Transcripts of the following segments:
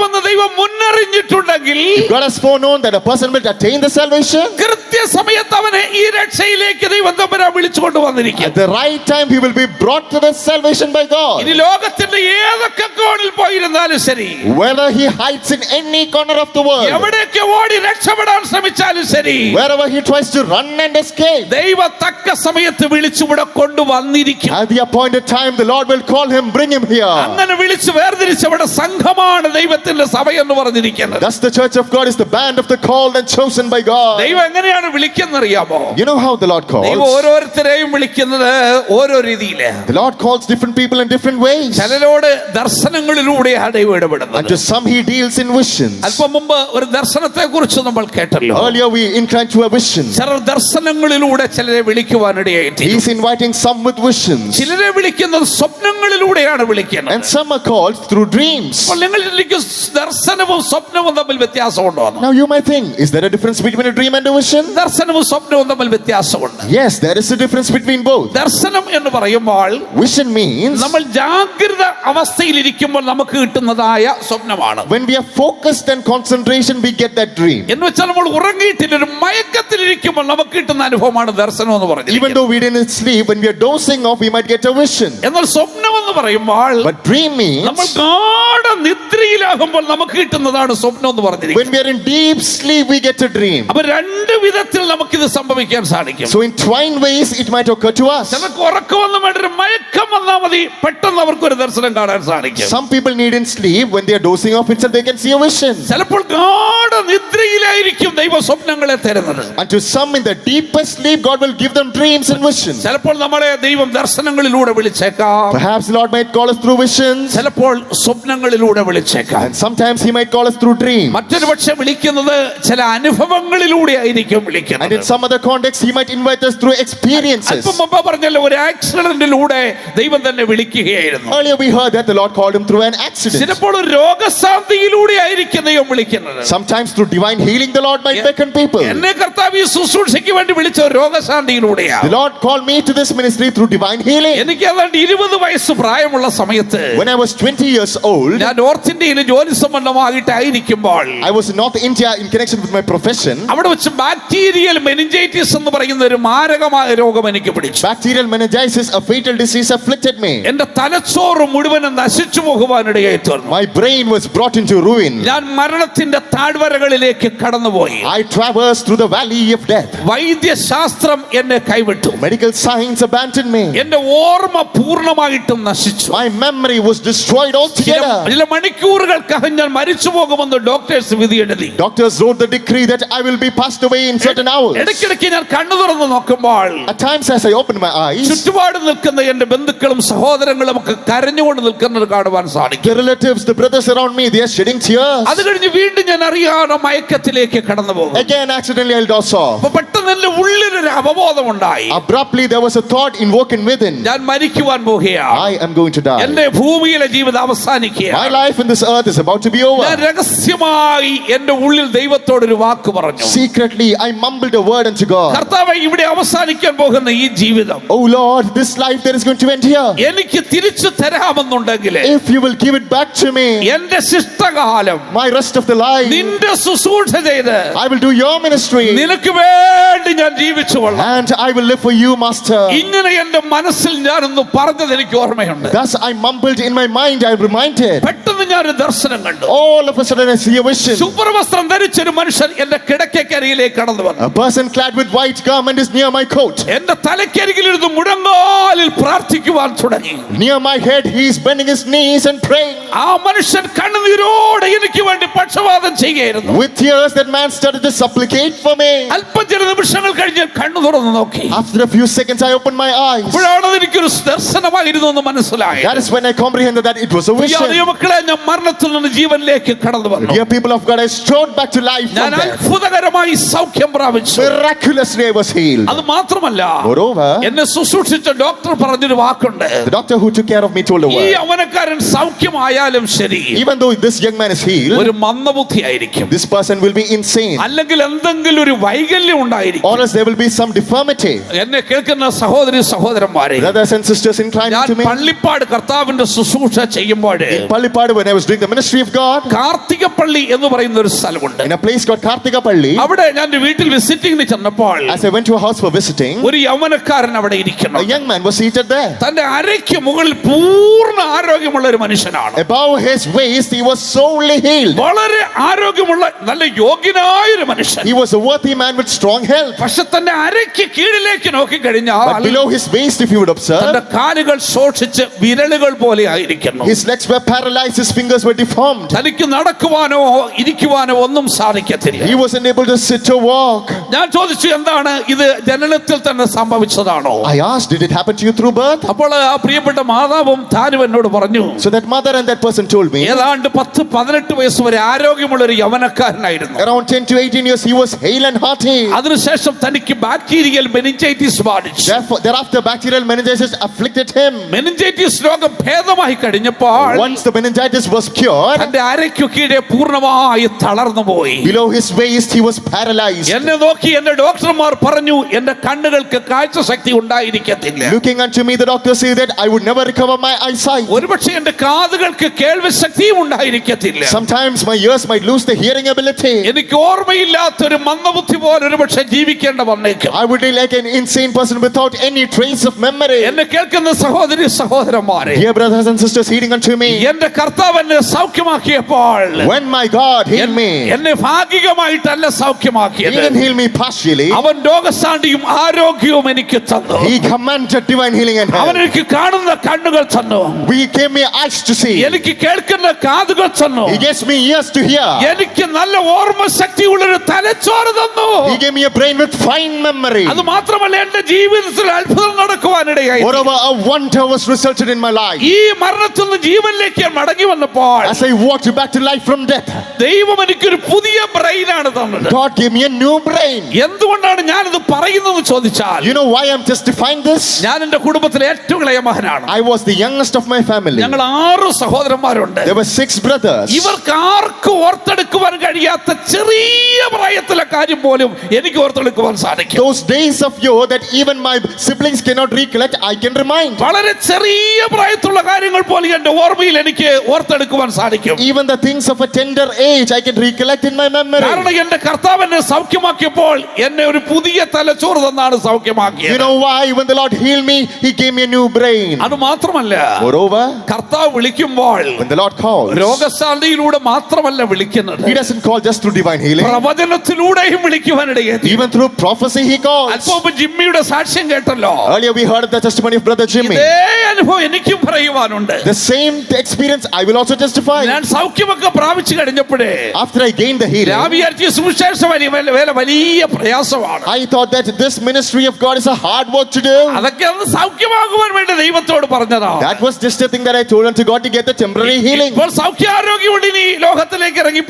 വരുമെന്ന് ദൈവം മുന്നറിഞ്ഞിട്ടുണ്ട്. മുന്നറിഞ്ഞിട്ടുണ്ടെങ്കിൽ God has foreknown that a person will attain the salvation. കൃത്യസമയത്ത് അവനെ ഈ രക്ഷയിലേക്ക് ദൈവം തമ്പുരാ വിളിച്ചുകൊണ്ട് വന്നിരിക്കും At the right time, he will be brought to the salvation by God. ഇനി ലോകത്തിന്റെ ഏതൊക്കെ കോണിൽ പോയിരുന്നാലും ശരി Whether he hides in any corner of the world, എവിടേക്ക് ഓടി രക്ഷപ്പെടാൻ ശ്രമിച്ചാലും ശരി wherever he tries to run and escape, ദൈവ തക്ക സമയത്ത് വിളിച്ചിവിടെ കൊണ്ടുവന്നിരിക്കും at the appointed time, the Lord will call him, bring him here. അങ്ങനെ വിളിച്ച് വേർതിരിച്ചവിടെ സംഘമാണ് ദൈവത്തിന്റെ സഭ എന്ന് പറഞ്ഞിരിക്കുന്നത് Thus, the church of God is the band of the called and chosen by God. ദൈവം എങ്ങനെയാണ് വിളിക്കുന്നറിയാമോ You know how the Lord ദൈവം calls? ഓരോരുത്തരെയും വിളിക്കുന്നത് ഓരോ രീതിയില് The Lord calls different people in different ways. ചിലരോട് ദർശനങ്ങളിലൂടെയാണ് ദൈവം ഇടപെടുന്നത് And to some, he deals in visions. അല്പം മുമ്പ് ഒരു ദർശനത്തെ കുറിച്ച് നമ്മൾ കേട്ടല്ലോ Earlier, we inclined to a vision. ചിലർ ദർശനങ്ങളിലൂടെ ചിലരെ വിളിക്കുവാനിടയായിട്ട് He's inviting some with visions, ചിലരെ വിളിക്കുന്നത് സ്വപ്നങ്ങളിലൂടെയാണ് വിളിക്കുന്നത് and some are called through dreams. അപ്പോൾ നിങ്ങൾ ചിന്തിക്കും, ദർശനവും സ്വപ്നവും തമ്മിൽ വ്യത്യാസമുണ്ടോ എന്ന്? Now, you might think, is there a difference between a dream and a vision? ദർശനവും സ്വപ്നവും തമ്മിൽ വ്യത്യാസമുണ്ട് Yes, there is a difference between both. ദർശനം എന്ന് പറയുമ്പോൾ Vision means നമ്മൾ ജാഗ്രത അവസ്ഥയിലിരിക്കുമ്പോൾ നമുക്ക് കിട്ടുന്നതായ സ്വപ്നമാണ് when we are focused and concentration, we get that dream. എന്ന് വെച്ചാൽ നമ്മൾ ഉറങ്ങിയിട്ടില്ല ഒരു മയക്കത്തിലിരിക്കുമ്പോൾ നമുക്ക് കിട്ടുന്ന അനുഭവമാണ് ദർശനം എന്ന് Even പറഞ്ഞത് though we didn't sleep, when we are dozing off, we might get a vision. എന്നാൽ സ്വപ്നം എന്ന് പറയുമ്പോൾ But dream നമ്മൾ means ഗാഠ നിദ്രയിലാകുമ്പോൾ നമുക്ക് കിട്ടുന്നതാണ് സ്വപ്നം എന്ന് when we are in deep sleep, we get a dream. അപ്പൊ രണ്ട് വിധത്തിൽ നമുക്കിത് സംഭവിക്കാൻ സാധിക്കും So, in twine ways, it might occur to us. ചിലർക്ക് ഉറക്കം വന്ന വേണ്ട ഒരു മയക്കം വന്നാൽ മതി പെട്ടെന്ന് അവർക്ക് ഒരു ദർശനം കാണാൻ സാധിക്കും Some people need in sleep, when they are dozing off itself, they can see a vision. ചിലപ്പോൾ ഗാഠ നിദ്രയിലായിരിക്കും ദൈവ സ്വപ്നങ്ങളെ തരുന്നത് And to some, in the deepest sleep, God will give them dreams and visions. ചിലപ്പോൾ നമ്മളെ ദൈവം ദർശനങ്ങളിലൂടെ വിളിച്ചേക്കാം Perhaps the Lord might call us through visions, ചിലപ്പോൾ സ്വപ്നങ്ങളിലൂടെ വിളിച്ചേക്കാം and sometimes He might call us through dreams. മറ്റൊരു പക്ഷെ വിളിക്കുന്നത് ചില അനുഭവങ്ങളിലൂടെ ആയിരിക്കും And in വിളിക്കുന്നത് some other context, He might invite us through experiences. അല്പം മുമ്പ് പറഞ്ഞല്ലോ ഒരു ആക്സിഡന്റിലൂടെ ദൈവം തന്നെ വിളിക്കുകയായിരുന്നു Earlier, we heard that the Lord called him through an accident. ചിലപ്പോൾ ഒരു രോഗശാന്തിയിലൂടെ ആയിരിക്കും ദൈവം വിളിക്കുന്നത് Sometimes, through divine healing, the Lord might beckon people. എന്നെ കർത്താവ് ഈ ശുശ്രൂഷയ്ക്ക് വേണ്ടി വിളിച്ച ഒരു The രോഗശാന്തിയിലൂടെയാണ് Lord called me to this ministry through divine healing. എനിക്ക് ഏതാണ്ട് ഇരുപത് വയസ്സ് പ്രായമുള്ള സമയത്ത് When I was 20 years old, ഞാൻ നോർത്ത് ഇന്ത്യയിൽ ജോലി സംബന്ധമായിട്ടായിരിക്കുമ്പോൾ I was in North India in connection with my profession. അവിടെ വെച്ച് ബാക്ടീരിയൽ മെനിഞ്ചൈറ്റിസ് എന്ന് പറയുന്ന ഒരു മാരകമായ രോഗം എനിക്ക് പിടിച്ചു Bacterial meningitis, a fatal disease, afflicted me. എന്റെ തലച്ചോറ് മുഴുവനും നശിച്ചു പോകുവാനിടയായി തീർന്നു My brain was brought into ruin. ഞാൻ മരണത്തിന്റെ താഴ്വരകളിലേക്ക് കടന്നുപോയി I traversed through the valley of death. വൈദ്യശാസ്ത്രം എന്നെ കൈവിട്ടു Medical science abandoned me. എന്റെ ഓർമ്മ പൂർണമായിട്ടും നശിച്ചു My memory was destroyed altogether. ചില മണിക്കൂറുകൾക്കകം ഞാൻ മരിച്ചു പോകുമെന്ന് ഡോക്ടേഴ്സ് വിധി എഴുതി Doctors wrote the decree that I will be passed away in certain hours. ഇടയ്ക്കിടയ്ക്ക് ഞാൻ കണ്ണു തുറന്ന് നോക്കുമ്പോൾ At times, as I opened my eyes, ചുറ്റുപാട് നിൽക്കുന്ന എന്റെ ബന്ധുക്കളും സഹോദരങ്ങളും ഒക്കെ കരഞ്ഞുകൊണ്ട് നിൽക്കുന്നത് കാണുവാൻ സാധിക്കും the relatives, the brothers around me, they are shedding tears. അത് കഴിഞ്ഞ് വീണ്ടും ഞാൻ അറിയാതെ മയക്കത്തിലേക്ക് കടന്നു പോകും Again, accidentally, I'll doze off. അപ്പൊ പെട്ടെന്ന് എന്റെ ഉള്ളിലൊരു അവബോധം ഉണ്ടായി Abruptly, there was a thought inwoken within ഞാൻ മരിക്കുവാൻ പോകുകയാണ് I am going to die. എന്റെ ഭൂമിയിലെ ജീവിതം My അവസാനിക്കുകയാണ് life in this earth is about to be ഞാൻ over. രഹസ്യമായി എന്റെ ഉള്ളിൽ ദൈവത്തോടൊരു വാക്ക് പറഞ്ഞു Secretly, I mumbled a word unto God. കർത്താവ് ഇവിടെ അവസാനിക്കാൻ പോകുന്ന ഈ ജീവിതം Oh Lord, this life that is going to end here. എനിക്ക് തിരിച്ചു തരാമെന്നുണ്ടെങ്കിൽ If you will give it back to me, എന്റെ ശിഷ്ടകാലം my rest of the life, നിന്റെ ശുശ്രൂഷ ചെയ്ത് I will do your ministry നിനക്ക് വേണ്ടി ഞാൻ ജീവിച്ചു കൊള്ളാം and I will live for you, Master. ഇങ്ങനെ എന്റെ മനസ്സിൽ ഞാനൊന്ന് പറഞ്ഞത് എനിക്ക് ഓർമ്മയുണ്ട് Thus I mumbled in my mind, I reminded. പെട്ടെന്ന് ഞാൻ ഒരു ദർശനം കണ്ടു All of a sudden I see a vision. ശുഭ്രവസ്ത്രം ധരിച്ചൊരു മനുഷ്യൻ എന്റെ കിടക്കക്കരിയിലേക്ക് കടന്നു വന്നു A person clad with white garment is near my coat. എന്റെ തലക്കരികിലിരുന്ന് മുഴങ്കാലിൽ പ്രാർത്ഥിക്കുവാൻ തുടങ്ങി Near my head, he is bending his knees and praying. ആ മനുഷ്യൻ കണ്ണുനീരോടെ എനിക്ക് വേണ്ടി പക്ഷപാതം ചെയ്യുകയായിരുന്നു With tears, that man started to supplicate for me. അല്പം ചില നിമിഷങ്ങൾ കഴിഞ്ഞ് കണ്ണു തുറന്നു നോക്കി After a few seconds, I opened my eyes. അപ്പോഴാണ് എനിക്കൊരു ദർശനമായിരുന്നു എന്ന് മനസ്സിലായി That is when I comprehended that it was a vision. മക്കളെ ഞാൻ മരണത്തിൽ നിന്ന് ജീവനിലേക്ക് കടന്നു വന്നു Dear people of God, I strode back to life ഞാൻ from death. അത്ഭുതകരമായി സൗഖ്യം പ്രാപിച്ചു Miraculously, I was healed. അത് മാത്രമല്ല Moreover, എന്നെ ശുശ്രൂഷിച്ച ഡോക്ടർ പറഞ്ഞൊരു വാക്കുണ്ട് the doctor who took care of me told a ഈ word. അവനക്കാരൻ സൗഖ്യമായാലും ശരി Even though this young man is healed, ഒരു മന്ദബുദ്ധിയായിരിക്കും this person will be insane. അല്ലെങ്കിൽ എന്തെങ്കിലും ഒരു വൈകല്യം ഉണ്ടായിരിക്കും Or else there will be some deformity. എന്നെ കേൾക്കുന്ന സഹോദരി സഹോദരന്മാരെ Brothers and sisters inclining ഞാൻ to me. പള്ളിപ്പാട് കർത്താവിന്റെ ശുശ്രൂഷ ചെയ്യുമ്പോൾ In Pallipadu, when when I was doing the ministry of God Karthikappally എന്ന് പറയുന്ന ഒരു സ്ഥലമുണ്ട് in a place called Karthikapalli. അവിടെ ഞാൻ ഒരു വീട്ടിൽ വിസിറ്റിംഗിന് ചെന്നപ്പോൾ As I went to a house for visiting, ഒരു യൗവനക്കാരൻ അവിടെ ഇരിക്കണം a young man was seated there. തന്റെ അരയ്ക്ക് മുകളിൽ പൂർണ്ണ ആരോഗ്യമുള്ള ഒരു മനുഷ്യനാണ് Above his waist, he was solely healed. വളരെ ആരോഗ്യമുള്ള നല്ല യോഗ്യനായ ഒരു മനുഷ്യൻ He was a worthy man with strong health. പക്ഷെ തന്റെ അരയ്ക്ക് കീഴിലേക്ക് നോക്കിക്കഴിഞ്ഞാൽ But below his waist, if you would observe, തന്റെ കാലുകൾ ശോഷിച്ച് വിരലുകൾ പോലെ ആയിരിക്കുന്നു his legs were paralyzed, his fingers were deformed. തനിക്ക് നടക്കുവാനോ ഇരിക്കുവാനോ ഒന്നും സാധിക്കത്തില്ല He wasn't able to sit or walk. ഞാൻ ചോദിച്ചു എന്താണ് ഇത് ജനനത്തിൽ തന്നെ സംഭവിച്ചതാണോ I asked, Did it happen to you through birth? അപ്പോൾ ആ പ്രിയപ്പെട്ട മാതാവും താനും എന്നോട് പറഞ്ഞു So that mother and that person told me, ഏതാണ്ട് പത്ത് പതിനെട്ട് വയസ്സ് വരെ ആരോഗ്യമുള്ള ഒരു യവനക്കാരനായിരുന്നു around 10 to 18 years, he was hale and hearty. അതിനുശേഷം തനിക്ക് ബാക്ടീരിയൽ മെനിഞ്ചൈറ്റിസ് ബാധിച്ചു Therefore, thereafter, bacterial meningitis afflicted him. Meningitis രോഗം ഭേദമായി കഴിഞ്ഞപ്പോൾ Once the meningitis was cured, തന്റെ അരയ്ക്കു കീഴെ പൂർണ്ണമായി തളർന്നു പോയി below his waist, he was paralyzed. എന്നെ നോക്കി എന്റെ ഡോക്ടർമാർ പറഞ്ഞു എന്റെ കണ്ണുകൾക്ക് കാഴ്ചശക്തി ഉണ്ടായിരിക്കത്തില്ല Looking unto me, the doctor said that I would never recover my eyesight. ഒരുപക്ഷെ എന്റെ കാതുകൾക്ക് കേൾവി ശക്തിയും ഉണ്ടായിരിക്കത്തില്ല Sometimes my ears might lose the hearing ability. എനിക്ക് ഓർമ്മയില്ലാത്ത ഒരു മന്ദബുദ്ധി പോലെ ഒരുപക്ഷെ ജീവിക്കേണ്ട വന്നേക്കും I would be like an insane person without any trace of memory. എന്നെ കേൾക്കുന്ന സഹോദരി സഹോദരന്മാരെ Dear brothers and sisters, heeding unto me, എന്റെ കർത്താവ് എന്നെ സൗഖ്യമാക്കിയപ്പോൾ when my God healed me, എന്നെ ഭാഗികമായിട്ടല്ല He സൗഖ്യമാക്കിയത് didn't heal me partially. അവൻ രോഗശാന്തിയും ആരോഗ്യവും എനിക്ക് തന്നു He commanded divine healing and അവൻ health. എനിക്ക് കാണുന്ന കണ്ണുകൾ തന്നു He gave me eyes to see. എനിക്ക് കേൾക്കുന്ന കാതുകൾ തന്നു He gives me ears to hear. എനിക്ക് നല്ല ഓർമ്മ ശക്തിയുള്ളൊരു തലച്ചോറ് തന്നു He gave me a brain with fine memory. അത് മാത്രമല്ല എന്റെ ജീവിതത്തിൽ അത്ഭുതം നടക്കുവാനിടയായി Moreover, a wonder was resulted in my life. ഈ മരണത്തിൽ നിന്ന് ജീവനിലേക്ക് മടങ്ങി വന്നപ്പോൾ As I walked back to life from death, ദൈവം എനിക്കൊരു പുതിയ ബ്രെയിനാണ് തന്നത് God gave me a new brain. എന്തുകൊണ്ടാണ് ഞാൻ ഇത് പറയുന്നത് ചോദിച്ചാൽ You know why I'm testifying this? ഞാൻ എന്റെ കുടുംബത്തിലെ ഏറ്റവും ഇളയ മകനാണ് I was the youngest of my family. ഞങ്ങൾ ആറ് സഹോദരന്മാരുണ്ട് There were six brothers. ഇവർക്ക് ആർക്കും ഓർത്തെടുക്കുവാൻ കഴിയാത്ത ചെറിയ പ്രായത്തിലെ കാര്യം പോലും എനിക്ക് ഓർത്തെടുക്കുവാൻ സാധിക്കും Those days of yore that even my siblings cannot recollect, I can remind. വളരെ ചെറിയ പ്രായത്തിലുള്ള കാര്യങ്ങൾ പോലും എന്റെ ഓർമ്മയിൽ എനിക്ക് ഓർത്തെടുക്കുവാൻ സാധിക്കും Even the things of a tender age, I can recollect in my memory. കാരണം എന്റെ കർത്താവ് എന്നെ സൗഖ്യമാക്കിയപ്പോൾ എന്നെ ഒരു പുതിയ തലച്ചോറ് തന്നാണ് You സൗഖ്യമാക്കിയത് know why? When the Lord healed me, He gave me a new brain. അത് മാത്രമല്ല Moreover, കർത്താവ് വിളിക്കുമ്പോൾ when the Lord calls, രോഗശാന്തിയിലൂടെ മാത്രമല്ല വിളിക്കുന്നത് He doesn't call just through divine healing. പ്രവചനത്തിലൂടെയും വിളിക്കുവാനിടയെത്തി Even through prophecy, He calls. അല്പം മുമ്പ് ജിമ്മിയുടെ സാക്ഷ്യം കേട്ടല്ലോ Earlier, we heard the testimony of Brother Jimmy. ഇതേ അനുഭവം എനിക്കും പറയുവാനുണ്ട് The same experience I will also testify. ഞാൻ സൗഖ്യമൊക്കെ പ്രാപിച്ചു കഴിഞ്ഞപ്പോഴേ After I gained the healing, ഞാൻ വിചാരിച്ച സുവിശേഷ വലിയ വേല വലിയ പ്രയാസമാണ് I thought that this ministry of God is a hard work to do. അതൊക്കെ അന്ന് സൗഖ്യമാകുവാൻ വേണ്ടി ദൈവത്തോട് പറഞ്ഞതാ That was just a thing that I told unto God to get the temporary healing. ഇപ്പോൾ സൗഖ്യാരോഗ്യമുണ്ട് ഇനി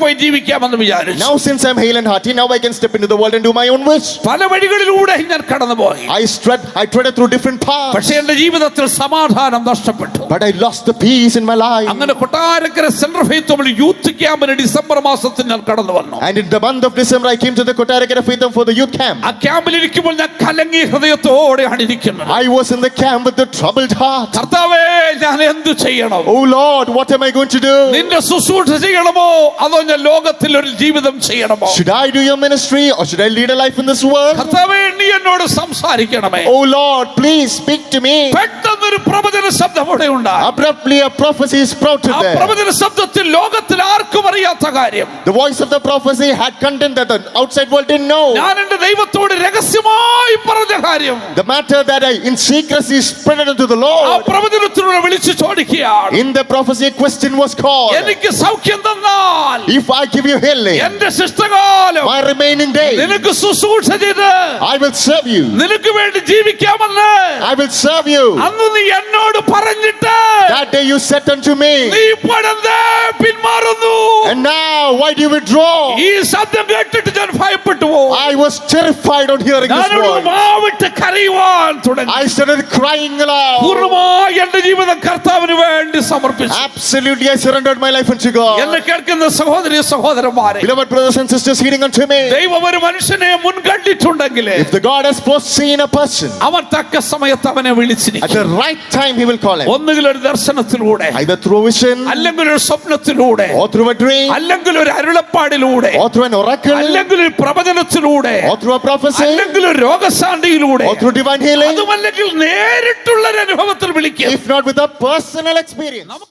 ലോകത്തിലേക്ക് ഇറങ്ങിപ്പോയി ജീവിക്കാമെന്ന് വിചാരിച്ചു Now, since I'm hale and hearty, now I can step into the world and do my own wish. പല വഴികളിലൂടെ ഞാൻ കടന്നുപോയി I strut, I treaded through different paths, പക്ഷെ എന്റെ ജീവിതത്തിൽ സമാധാനം നഷ്ടപ്പെട്ടു but I lost the peace in my life. അങ്ങനെ കൊട്ടാരക്കര സെൻട്രൽ ഫെയ്ത്ത് യൂത്ത് ക്യാമ്പിന് ഡിസംബർ മാസത്തിൽ ഞാൻ കടന്നു വന്നു And in the month of December, I came to the Kotarakara Faith for the youth camp. ആ ക്യാമ്പിൽ ഇരിക്കുമ്പോൾ ഞാൻ കലങ്ങിയ ഹൃദയത്തോടെയാണ് ഇരിക്കുന്നത് I was in the camp with a troubled heart. കർത്താവേ ഞാൻ എന്തു ചെയ്യണം Oh Lord, what am I going to do? നിന്റെ ശുശ്രൂഷ ചെയ്യണമോ അതോ ഞാൻ ലോകത്തിൽ ഒരു ജീവിതം ചെയ്യണമോ Should I do your ministry or should I lead a life in this world? കർത്താവേ നീ എന്നോട് സംസാരിക്കണമേ Oh Lord, please speak to me. പെട്ടെന്നൊരു പ്രവചന ശബ്ദം അവിടെ ഉണ്ടായി Abruptly, a prophecy sprouted ആ there. പ്രവചന ശബ്ദത്തിൽ ലോകത്തിൽ ആർക്കും അറിയാത്ത കാര്യം The voice of the prophecy had content that the outside world didn't know. ഞാൻ എന്റെ ദൈവത്തോട് രഹസ്യമായി പറഞ്ഞ കാര്യം The matter that I in secrecy spread it unto the ആ Lord. പ്രവചനത്തിലൂടെ വിളിച്ചു ചോദിക്കുകയാണ് In the prophecy, a question was called എനിക്ക് സൗഖ്യം തന്നാൽ If I give you healing, എന്റെ ശിഷ്ടകാലം my remaining days, നിനക്ക് ശുശ്രൂഷ ചെയ്ത് I will serve you. നിനക്ക് വേണ്ടി ജീവിക്കാമെന്ന് I will serve you. അന്ന് നീ എന്നോട് പറഞ്ഞിട്ട് That day you said unto me, നീ ഇപ്പോഴെന്തേ പിന്മാറുന്നു And now, why do you withdraw? ഈ ശബ്ദം കേട്ടിട്ട് ഞാൻ ഭയപ്പെട്ടു പോകും I Was terrified on hearing this word. മാവിട്ട് കരയുവാൻ തുടങ്ങി I started crying aloud. പൂർണമായി എന്റെ ജീവിതം കർത്താവിന് വേണ്ടി സമർപ്പിച്ചു Absolutely, I surrendered my life unto God. എന്നെ കേൾക്കുന്ന സഹോദരി സഹോദരന്മാരെ Beloved brothers and sisters hearing unto me, ദൈവം ഒരു മനുഷ്യനെ മുൻകണ്ടിട്ടുണ്ടെങ്കിൽ if the God has foreseen a person, അവൻ തക്ക സമയത്ത് അവനെ at the right time he will call him. ഒന്നുകിൽ ഒരു ദർശനത്തിലൂടെ Either through vision, അല്ലെങ്കിൽ ഒരു സ്വപ്നത്തിലൂടെ or through a dream, അല്ലെങ്കിൽ ഒരു അരുളപ്പാടിലൂടെ or through an oracle, അല്ലെങ്കിൽ ഒരു പ്രവചനത്തിലൂടെ പ്രവചനത്തിലൂടെ അല്ലെങ്കിൽ രോഗശാന്തിയിലൂടെ അതുമല്ലെങ്കിൽ നേരിട്ടുള്ള അനുഭവത്തിൽ വിളിക്കുക if not with personal experience